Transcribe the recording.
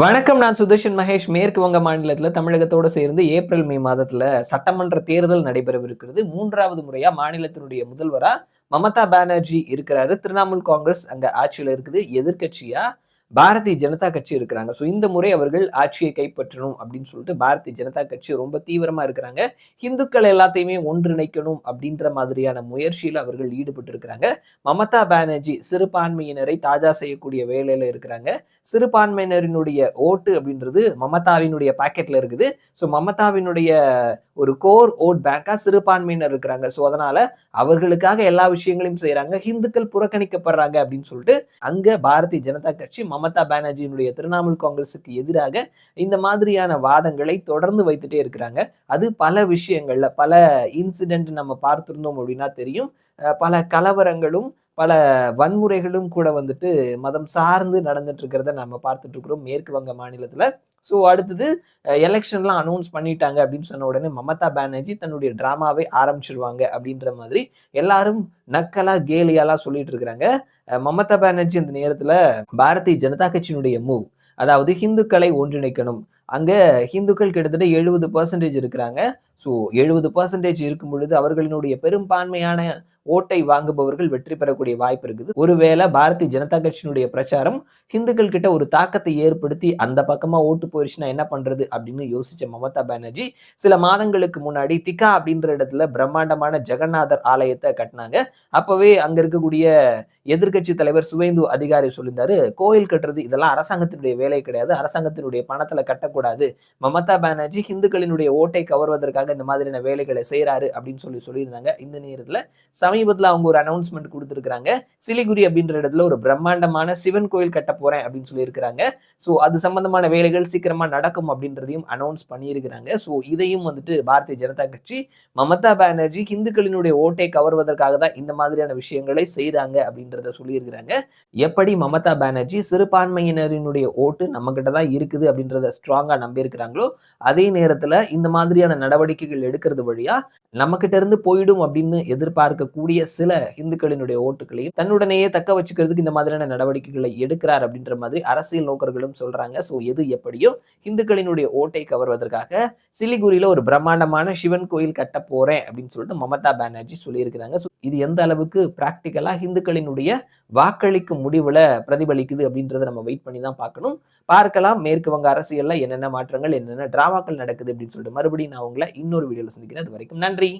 வணக்கம் நான் சுதர்ஷன் மகேஷ். மேற்கு வங்க மாநிலத்துல தமிழகத்தோடு சேர்ந்து ஏப்ரல் மே மாதத்துல சட்டமன்ற தேர்தல் நடைபெறவிருக்கிறது. மூன்றாவது முறையா மாநிலத்தினுடைய முதல்வரா மமதா பானர்ஜி இருக்கிறாரு. திரிணாமுல் காங்கிரஸ் அங்கே ஆட்சியில இருக்குது. எதிர்க்கட்சியா? பாரதிய ஜனதா கட்சி இருக்கிறாங்க. ஸோ இந்த முறை அவர்கள் ஆட்சியை கைப்பற்றணும் அப்படின்னு சொல்லிட்டு பாரதிய ஜனதா கட்சி ரொம்ப தீவிரமா இருக்கிறாங்க. இந்துக்கள் எல்லாத்தையுமே ஒன்றிணைக்கணும் அப்படின்ற மாதிரியான முயற்சியில் அவர்கள் ஈடுபட்டு இருக்கிறாங்க மமதா பானர்ஜி சிறுபான்மையினரை தாஜா செய்யக்கூடிய வேலையில இருக்கிறாங்க. சிறுபான்மையினரினுடைய ஓட்டு அப்படின்றது மமதாவினுடைய பாக்கெட்ல இருக்குது. ஸோ மமதாவினுடைய ஒரு கோர் ஓட் பேங்காக சிறுபான்மையினர் இருக்கிறாங்க. ஸோ அதனால அவர்களுக்காக எல்லா விஷயங்களையும் செய்கிறாங்க ஹிந்துக்கள் புறக்கணிக்கப்படுறாங்க அப்படின்னு சொல்லிட்டு அங்கே பாரதிய ஜனதா கட்சி மமதா பானர்ஜியினுடைய திரிணாமுல் காங்கிரஸுக்கு எதிராக இந்த மாதிரியான வாதங்களை தொடர்ந்து வைத்துட்டே இருக்கிறாங்க. அது பல விஷயங்கள்ல பல இன்சிடென்ட் நம்ம பார்த்திருந்தோம் அப்படின்னா தெரியும். பல கலவரங்களும் பல வன்முறைகளும் கூட வந்துட்டு மதம் சார்ந்து நடந்துட்டு இருக்கிறத நம்ம பார்த்துட்டு இருக்கிறோம் மேற்கு வங்க மாநிலத்துல. ஸோ அடுத்தது எலெக்ஷன்லாம் அனௌன்ஸ் பண்ணிட்டாங்க அப்படின்னு சொன்ன உடனே மமதா பானர்ஜி தன்னுடைய ட்ராமாவை ஆரம்பிச்சிருவாங்க அப்படின்ற மாதிரி எல்லாரும் நக்கலா கேலியாலாம் சொல்லிட்டு இருக்கிறாங்க மமதா பானர்ஜி அந்த நேரத்துல பாரதிய ஜனதா கட்சியினுடைய மூவ் அதாவது ஹிந்துக்களை ஒன்றிணைக்கணும். அங்க ஹிந்துக்கள் கிட்டத்தட்ட எழுபது பர்சன்டேஜ் இருக்கிறாங்க. ஸோ எழுபது பர்சன்டேஜ் இருக்கும் பொழுது அவர்களினுடைய பெரும்பான்மையான ஓட்டை வாங்குபவர்கள் வெற்றி பெறக்கூடிய வாய்ப்பு இருக்குது. ஒருவேளை பாரதிய ஜனதா கட்சியினுடைய பிரச்சாரம் ஹிந்துக்கள் கிட்ட ஒரு தாக்கத்தை ஏற்படுத்தி அந்த பக்கமா ஓட்டு போயிடுச்சுன்னா என்ன பண்றது அப்படின்னு யோசிச்ச மமதா பானர்ஜி சில மாதங்களுக்கு முன்னாடி திகா அப்படின்ற இடத்துல பிரம்மாண்டமான ஜெகநாதர் ஆலயத்தை கட்டினாங்க. அப்பவே அங்க இருக்கக்கூடிய எதிர்க்கட்சி தலைவர் சுவேந்து அதிகாரி சொல்லியிருந்தாரு கோயில் கட்டுறது இதெல்லாம் அரசாங்கத்தினுடைய வேலை கிடையாது அரசாங்கத்தினுடைய பணத்துல கட்டக்கூடாது. மமதா பானர்ஜி ஹிந்துக்களினுடைய ஓட்டை கவர்வதற்காக இந்த மாதிரியான வேலைகளை செய்யறாரு அப்படின்னு சொல்லி சொல்லியிருந்தாங்க. இந்த நேரத்தில் சமீபத்துல அவங்க ஒரு அனௌன்ஸ்மெண்ட் கொடுத்துருக்காங்க சிலிகுரி அப்படின்ற இடத்துல ஒரு பிரம்மாண்டமான சிவன் கோயில் கட்ட போறேன் அப்படின்னு சொல்லியிருக்கிறாங்க. ஸோ அது சம்பந்தமான வேலைகள் சீக்கிரமா நடக்கும் அப்படின்றதையும் அனௌன்ஸ் பண்ணியிருக்கிறாங்க. ஸோ இதையும் வந்துட்டு பாரதிய ஜனதா கட்சி மமதா பானர்ஜி ஹிந்துக்களினுடைய ஓட்டை கவர்வதற்காக தான் இந்த மாதிரியான விஷயங்களை செய்தாங்க அப்படின்றத சொல்லியிருக்கிறாங்க. எப்படி மமதா பானர்ஜி சிறுபான்மையினரினுடைய ஓட்டு நம்மகிட்ட தான் இருக்குது அப்படின்றத ஸ்ட்ராங்கா நம்பியிருக்கிறாங்களோ அதே நேரத்துல இந்த மாதிரியான நடவடிக்கை நடவடிக்கைகள் எடுக்கிறது வழியா நம்ம கிட்ட இருந்து போயிடும் அப்படின்னு எதிர்பார்க்கக்கூடிய சில இந்துக்களினுடைய ஓட்டுகளையும் தன்னுடனேயே தக்க வச்சுக்கிறதுக்கு இந்த மாதிரியான நடவடிக்கைகளை எடுக்கிறார் அப்படின்ற மாதிரி அரசியல் நோக்கர்களும் சொல்றாங்க. ஸோ எது எப்படியோ இந்துக்களினுடைய ஓட்டை கவர்வதற்காக சிலிகுரியில ஒரு பிரம்மாண்டமான சிவன் கோயில் கட்ட போறேன் அப்படின்னு சொல்லிட்டு மமதா பானர்ஜி சொல்லியிருக்கிறாங்க. ஸோ இது எந்த அளவுக்கு பிராக்டிக்கலா இந்துக்களினுடைய வாக்களிக்கும் முடிவுல பிரதிபலிக்குது அப்படின்றத நம்ம வெயிட் பண்ணி தான் பார்க்கணும். பார்க்கலாம் மேற்கு வங்க அரசியல்ல என்னென்ன மாற்றங்கள் என்னென்ன டிராமாக்கள் நடக்குது அப்படின்னு சொல்லிட்டு மறுபடியும் நான் உங்களை இன்னொரு வீடியோவில் சந்திக்கிறேன். அது வரைக்கும் நன்றி.